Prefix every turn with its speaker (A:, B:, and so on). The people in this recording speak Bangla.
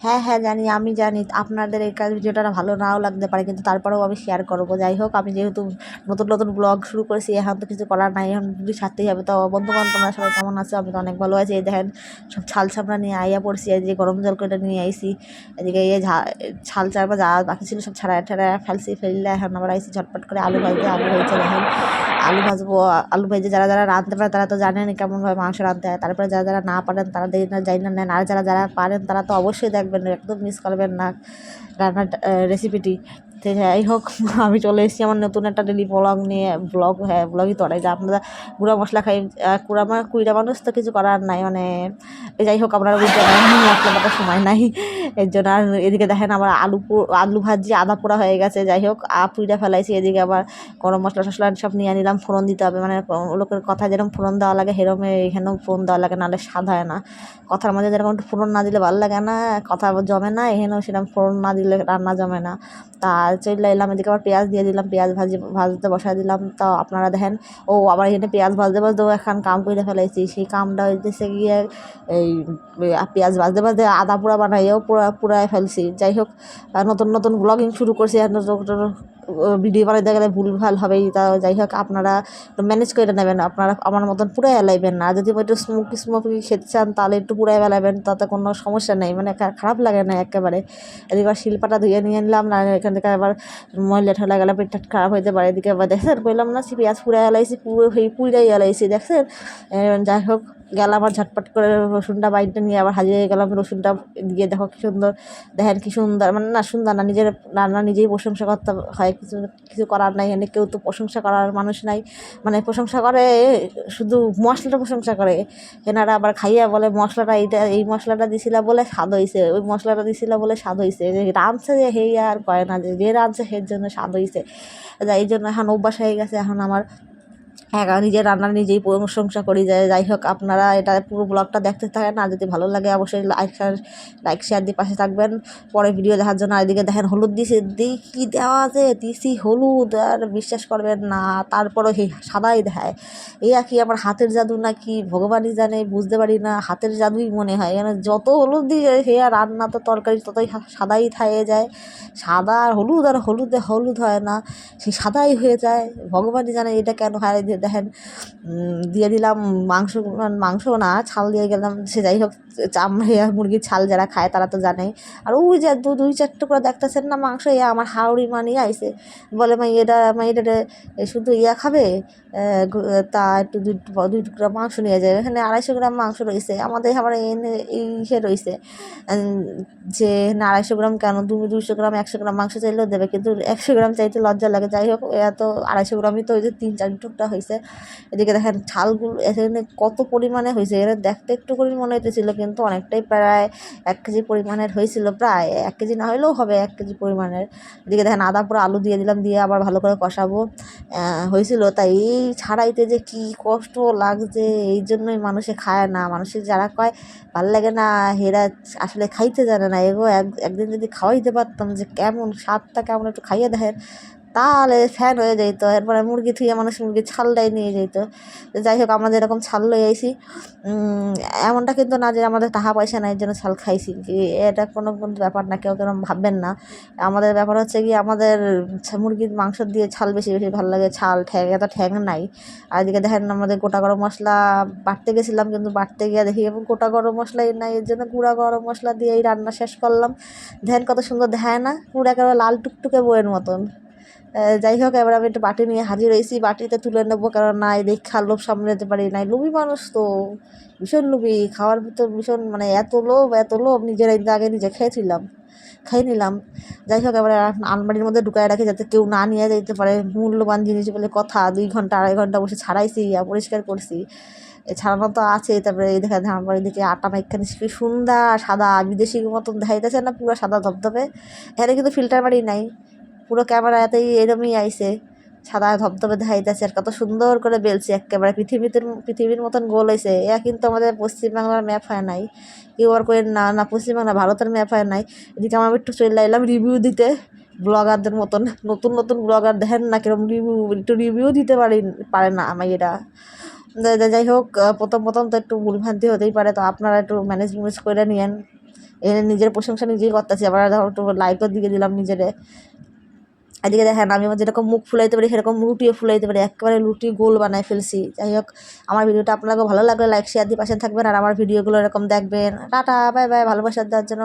A: হ্যাঁ হ্যাঁ জানি, আমি জানি। আপনাদের এই কাজ ভিডিওটা ভালো নাও লাগতে পারে, কিন্তু তারপরেও আমি শেয়ার করব। যাই হোক, আমি যেহেতু নতুন নতুন ব্লগ শুরু করেছি, এখন তো কিছু করার নাই, এখন যদি ছাড়তেই হবে। তো বন্ধুগণ, তোমরা সবাই কেমন আছো? আমি তো অনেক ভালো আছি। এই দেখেন, সব ছাল চামড়া নিয়ে আইয়া পড়ছি, এই যে গরম জল করে নিয়ে আইছি। এদিকে এই ছাল চামড়া যা বাকি ছিল সব ছাড়া ঠাড়া ফেলছি, ফেললে এখন আবার আইসি ঝটপট করে আলু ভাজতে, আলু হয়েছে দেখেন। আলু ভাজবো, আলু ভেজে যারা যারা রাঁধতে পারে তারা তো জানেন কেমনভাবে মাংস রাঁধতে হয়। তারপরে যারা যারা না পারেন তারা দেখে না যাই না নেন। আর যারা যারা পারেন তারা তো অবশ্যই দেখবেন, একদম মিস করবেন না রান্নার রেসিপিটি তো যাই হোক, আমি চলে এসেছি আমার নতুন একটা ডেলি ব্লগ নিয়ে। ব্লগ হ্যাঁ ব্লগই তো যে আপনারা গুঁড়া মশলা খাই কুড়া মা কুড়িটা মানুষ তো কিছু করার নাই মানে যাই হোক, আপনারা বুঝতে পারেন সময় নাই। এর জন্য আর এদিকে দেখেন আবার আলু আলু ভাজি, আদা পোড়া হয়ে গেছে, যাই হোক, আ পুইটা ফেলাইছি, এদিকে আবার গরম মশলা টশলা সব নিয়ে নিলাম, ফোড়ন দিতে হবে মানে লোকের কথা যেরকম ফোড়ন দেওয়া লাগে, সেরকম এখানেও ফোড়ন দেওয়া লাগে, নাহলে স্বাদ হয় না। কথার মধ্যে যেরকম একটু ফোড়ন না দিলে ভালো লাগে না, কথা জমে না, এখানেও সেরকম ফোড়ন না দিলে রান্না জমে না। তা চলে এলাম, এদিকে আবার পেঁয়াজ দিয়ে দিলাম, পেঁয়াজ ভাজি, ভাজতে বসাই দিলাম, তো আপনারা দেখেন, ও, আবার এখানে পেঁয়াজ ভাজতে ভাজতেও এখন কাম করে ফেলাইছি, সেই কামটা হইতেছে গিয়ে এই পেঁয়াজ ভাজতে ভাজতে আদা পোড়া বানাইও পোড়া পোড়ায় ফেলছি। যাই হোক নতুন নতুন ব্লগিং শুরু করছি নতুন ভিডিও বানাইতে গেলে ভুল, ভালো হবেই। তা যাই হোক আপনারা ম্যানেজ করে নেবেন। আপনারা আমার মতন পুরাই এলাইবেন না। যদি একটু স্মোকি স্মোকি খেতে চান তাহলে একটু পুরাই এলাইবেন তাতে কোনো সমস্যা নেই। মানে খারাপ লাগে না একেবারে এদিকে শিল্পাটা ধুয়ে নিয়ে নিলাম না এখান থেকে আবার ময়লা ঠেলা গেলে পেটটা খারাপ হইতে পারে এদিকে আবার দেখছেন বললাম না সে পেঁয়াজ পুরাই এলাইছি পুরো পুরাই এলাইছি। দেখছেন? যাই হোক গেলাম আর ঝটপট করে রসুনটা বাইকটা নিয়ে আবার হাজির হয়ে গেলাম। রসুনটা দিয়ে দেখো কী সুন্দর, দেখেন কী সুন্দর মানে না সুন্দর না, নিজের রান্না নিজেই প্রশংসা করতে হয়, কিছু কিছু করার নাই, এনে কেউ তো প্রশংসা করার মানুষ নাই। মানে প্রশংসা করে, শুধু মশলাটা প্রশংসা করে। এনারা আবার খাইয়া বলে, মশলাটা এইটা, এই মশলাটা দিছিলা বলে স্বাদ হয়েছে ওই মশলাটা দিছিলা বলে স্বাদ হয়েছে যে রাঁধছে যে হেই আর কয় না, যে রাঁধছে সের জন্য স্বাদ হয়েছে এই জন্য এখন অভ্যাস হয়ে গেছে, এখন আমার হ্যাঁ নিজের রান্না নিজেই প্রশংসা করি যায় যাই হোক, আপনারা এটা পুরো ব্লগটা দেখতে থাকেন, আর যদি ভালো লাগে অবশ্যই লাইক শেয়ার লাইক শেয়ার দিয়ে পাশে থাকবেন। পরে ভিডিও দেখার জন্য আর এদিকে দেখেন হলুদ দিছে দিই কী দেওয়া আছে, দিছি হলুদ, আর বিশ্বাস করবেন না তারপরে সেই সাদাই দেখায়। এই আর কি আমার হাতের জাদু নাকি ভগবানই জানে, বুঝতে পারি না, হাতের জাদুই মনে হয়। কেন যত হলুদ দিয়ে সে আর রান্না তো তরকারি ততই সাদাই থাইয়ে যায়। সাদা আর হলুদ, আর হলুদে হলুদ হয় না সেই সাদাই হয়ে যায়। ভগবানই জানে এটা কেন হয় দেখেন দিয়ে দিলাম মাংস মাংস না, ছাল দিয়ে গেলাম, সে যাই হোক, চামড়া মুরগির ছাল যারা খায় তারা তো জানে আর ওই যে দু, দুই, চার টুকরা দেখতেছেন না মাংস ইয়া আমার হাওড়ি মানি আইসে বলে, মা, এটা মা, এটা শুধু ইয়া খাবে? তা একটু দুই দুই টুকরা মাংস নিয়ে যায় এখানে আড়াইশো গ্রাম মাংস রয়েছে। আমাদের আবার এনে, এই ইসে রয়েছে। যে না, আড়াইশো গ্রাম কেন? তুমি দুইশো গ্রাম, একশো গ্রাম মাংস চাইলেও দেবে, কিন্তু একশো গ্রাম চাইতে লজ্জা লাগে। যাই হোক, এত আড়াইশো গ্রামই তো ওই যে তিন, চার টুকরা হয়েছে। এদিকে দেখেন ছালগুলো, এখানে কত পরিমাণে হয়েছে এখানে দেখতে একটু করে মনে হইতেছিল, কিন্তু অনেকটাই প্রায় এক কেজি পরিমাণের হয়েছিল, প্রায় এক কেজি না হলেও হবে এক কেজি পরিমাণের। এদিকে দেখেন আদা পুরো আলু দিয়ে দিলাম, দিয়ে আবার ভালো করে কষাবো। হয়েছিল, তাই এই ছাড়াইতে যে কি কষ্ট লাগছে, এই জন্যই মানুষে খায় না। মানুষের যারা কয়, ভালো লাগে না হেরা আসলে খাইতে জানে না। এগো একদিন যদি খাওয়াইতে পারতাম যে কেমন স্বাদটা, কেমন একটু খাইয়ে দেখেন। তাহলে ফ্যান হয়ে যেত এরপরে মুরগি থুয়ে মানুষ মুরগির ছালটাই নিয়ে যেত যাই হোক আমাদের এরকম ছাল লই আইসি এমনটা কিন্তু না যে আমাদের টাকা পয়সা নাই জন্য ছাল খাইছি। কি, এটা কোনো কিন্তু ব্যাপার না, কেউ কেরম ভাববেন না। আমাদের ব্যাপার হচ্ছে কি, আমাদের মুরগির মাংস দিয়ে ছাল বেশি বেশি ভালো লাগে, ছাল ঠ্যাং, এত ঠ্যাং নাই। আর এদিকে দেখেন আমাদের গোটা গরম মশলা বাটতে গেছিলাম, কিন্তু বাটতে গিয়ে দেখি এবং গোটা গরম মশলাই নাই, এর জন্য গুঁড়া গরম মশলা দিয়ে এই রান্না শেষ করলাম। ধ্যান কত সুন্দর দেখায় না, পুরো একেবারে লাল টুকটুকে বইয়ের মতন। যাই হোক, এবার আমি একটু বাটি নিয়ে হাজির হয়েছি। বাটিতে তুলে নেব, কারণ না এই দেখা লোভ সামলাতে পারি নাই। লোভী মানুষ তো, ভীষণ লোভী। খাওয়ার ভিতর ভীষণ মানে এত লোভ এত লোভ। নিজের আগে নিজে খেয়েছিলাম খাই নিলাম। যাই হোক, এবার আলমারির মধ্যে ঢুকায় রাখি যাতে কেউ না নিয়ে যেতে পারে। মূল্যবান জিনিস বলে কথা, দুই ঘণ্টা, আড়াই ঘণ্টা বসে ছাড়াইছি পরিষ্কার করছি। ছাড়ানো তো আছে, তারপরে এই দেখা ধানবাড়ির দিকে আটা মাইখানে কি সুন্দর সাদা বিদেশি মতন দেখাইতেছে না, পুরো সাদা ধবধবে। এখানে কিন্তু ফিল্টার বাড়ি নাই। পুরো ক্যামেরা ক্যামেরাতেই এরমই আইসে। সাদা ধবধবে দেখাইতেছে আর কত সুন্দর করে বেলছে একেবারে পৃথিবীতে পৃথিবীর মতন গোল হয়েছে এ কিন্তু আমাদের পশ্চিমবাংলার ম্যাপ হয় নাই। কেউ আর করে না না পশ্চিমবাংলা, ভারতের ম্যাপ হয় নাই। এদিকে আমার একটু চলে এলাম রিভিউ দিতে। ব্লগারদের মতন। নতুন নতুন ব্লগার দেখেন না কিরম রিভিউ একটু রিভিউ দিতে পারি, পারে না আমার এরা। যাই হোক প্রথম প্রথম তো একটু ভুলভ্রান্তি হতেই পারে। তো আপনারা একটু ম্যানেজ ম্যানেজ করে নিয়েন। এখানে নিজের প্রশংসা নিজেই করতেছি। আবার ধরো একটু লাইকও দিয়ে দিলাম নিজেরে। এদিকে দেখেন, আমি আমার যেরকম মুখ ফুলাইতে পারি, সেরকম রুটিও ফুলাইতে পারি। একেবারে রুটি গোল বানায় ফেলছি। যাই হোক, আমার ভিডিওটা আপনাকে ভালো লাগলে লাইক শেয়ার দিয়ে পাশে থাকবেন। আর আমার ভিডিওগুলো এরকম দেখবেন। টাটা বাই বাই ভালোবাসার দেওয়ার জন্য।